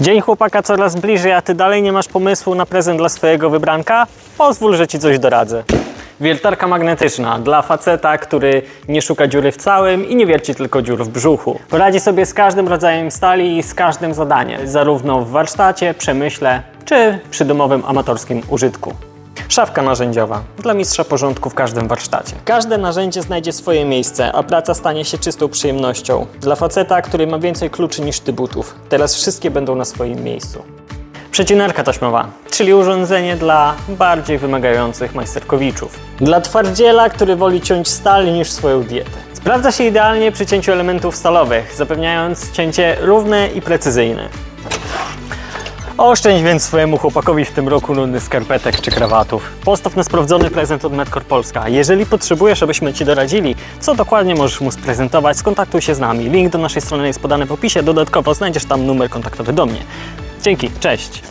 Dzień chłopaka coraz bliżej, a ty dalej nie masz pomysłu na prezent dla swojego wybranka? Pozwól, że ci coś doradzę. Wiertarka magnetyczna dla faceta, który nie szuka dziury w całym i nie wierci tylko dziur w brzuchu. Poradzi sobie z każdym rodzajem stali i z każdym zadaniem, zarówno w warsztacie, przemyśle czy przy domowym amatorskim użytku. Szafka narzędziowa dla mistrza porządku w każdym warsztacie. Każde narzędzie znajdzie swoje miejsce, a praca stanie się czystą przyjemnością. Dla faceta, który ma więcej kluczy niż ty butów. Teraz wszystkie będą na swoim miejscu. Przecinerka taśmowa, czyli urządzenie dla bardziej wymagających majsterkowiczów. Dla twardziela, który woli ciąć stal niż swoją dietę. Sprawdza się idealnie przy cięciu elementów stalowych, zapewniając cięcie równe i precyzyjne. Oszczędź więc swojemu chłopakowi w tym roku nudnych skarpetek czy krawatów. Postaw na sprawdzony prezent od Medcor Polska. Jeżeli potrzebujesz, abyśmy Ci doradzili, co dokładnie możesz mu sprezentować, skontaktuj się z nami. Link do naszej strony jest podany w opisie. Dodatkowo znajdziesz tam numer kontaktowy do mnie. Dzięki, cześć!